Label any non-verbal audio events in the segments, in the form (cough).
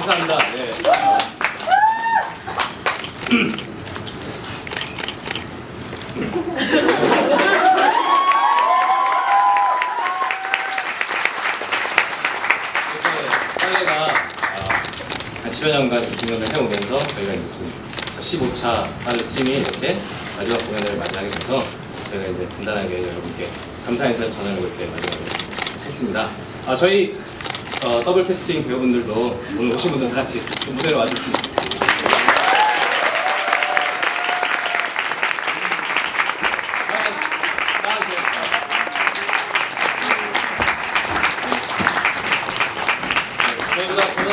감사합니다. 네. 이렇게 빨래가 아, 한 10여 년간 공연을 해오면서 저희가 이제 지금 15차 빨래 팀이 이렇게 마지막 공연을 마무리하게 돼서 저희가 이제 간단하게 여러분께 감사 인사를 전하려고 이렇게 마지막에 했습니다. 아, 저희 어, 더블 캐스팅 배우분들도 오늘 오신 분들 다 같이 좀 무대로 와주셨습니다.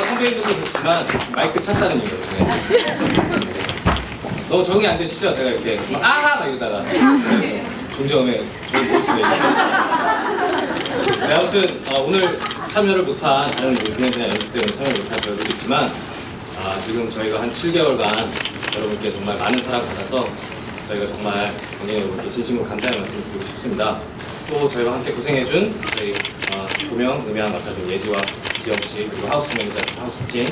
선배님들도 그렇지만 마이크 찾다는 이유로 네. 너무 적응이 안 되시죠? 제가 이렇게 막 아하 막 이러다가 종점에 좋은 모습을 네, 아무튼 어, 오늘 참여를 못한 다른 뭐 공연이나 연습 때문에 참여를 못한 저희도 있지만 아, 지금 저희가 한 7개월간 여러분께 정말 많은 사랑 받아서 저희가 정말 여러분께 진심으로 감사의 말씀을 드리고 싶습니다. 또 저희와 함께 고생해준 저희 어, 조명, 음향 맡아준 예지와 지영씨 그리고 하우스 매니저 하우스팀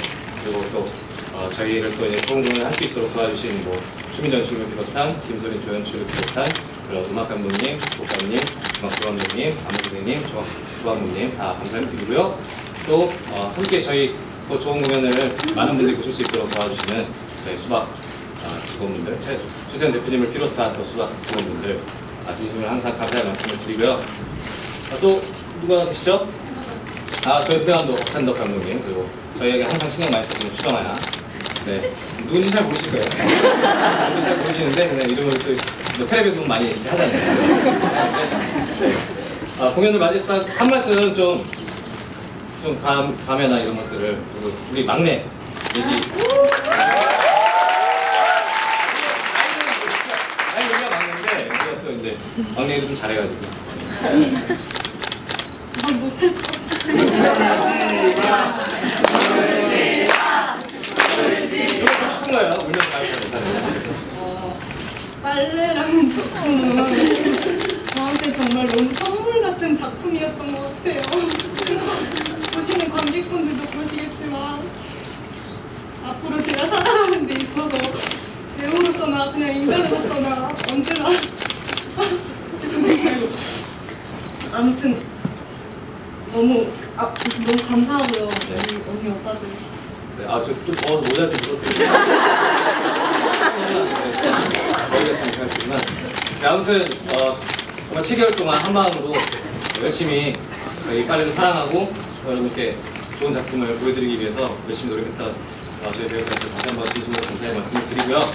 그리고 또 어, 저희를 또 이제 공연을 할 수 있도록 도와주신 뭐 추민전 출을 비롯한 김소린 조연출을 비롯한 그런 음악 감독님, 목사님, 음악 조감독님, 안무 선생님, 조합, 조합무님 다 감사를 드리고요. 또 어, 함께 저희 또 좋은 공연을 많은 분들이 보실 수 있도록 도와주시는 저희 수박 아, 직원분들, 최, 최세현 대표님을 비롯한 또 수박 직원분들 아, 진심으로 항상 감사의 말씀을 드리고요. 아, 또 누가 계시죠? 아, 저희 부양도 박찬덕 감독님 그리고 저희에게 항상 신경 많이 써주는 추정아야 네 누군지 잘 모르실 거예요 (laughs) 누군지 잘 모르시는데 네, 이름을 또 뭐 텔레비전 보면 많이 하잖아요 네. 아, 공연을 맞이했다 한 말씀 좀, 좀 감, 감회나 이런 것들을 그리고 우리 막내 예지 아니 여기가 막내인데 우리가 또 이제 막내 일을 좀 잘해가지고 아, 못할 것. 빨래라는 작품은 저한테 정말 너무 선물 같은 작품이었던 것 같아요. 보시는 관객분들도 보시겠지만 앞으로 제가 살아가는 데 있어서 배우로서나 그냥 인간으로서나 언제나 죄송해요. 아무튼 너무 아, 너무 감사하고요. 우리 언니 오빠들. 네, 아, 저좀더 모자르게 들었거 참 잘했지만. 네, 아무튼, 어, 정말 7개월 동안 한 마음으로 열심히 저희 빨래를 사랑하고 여러분께 좋은 작품을 보여드리기 위해서 열심히 노력했던 어, 저희 배우들한테 다시 한번 진심으로 감사의 말씀을 드리고요.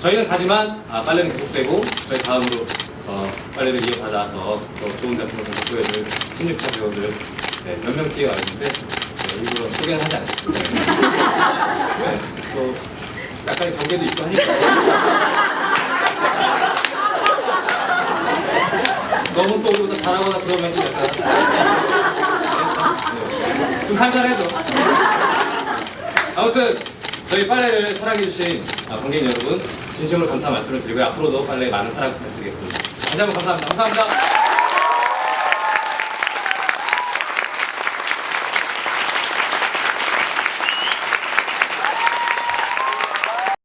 저희는 가지만 아, 빨래는 계속되고 저희 다음으로 어, 빨래를 이어받아서 더 좋은 작품을 보여줄 16차 배우들 네, 몇명 뛰어와 있는데 네, 일부러 소개는 하지 않겠습니다. 네, 또 약간의 경계도 있고 하니까 너무 또 우리보다 잘하거나 그러면 좀 약간 네, 좀 살살해도. 아무튼 저희 빨래를 사랑해주신 아, 관객 여러분 진심으로 감사 말씀을 드리고요. 앞으로도 빨래에 많은 사랑 부탁드리겠습니다. 다시 한번 감사합니다. 감사합니다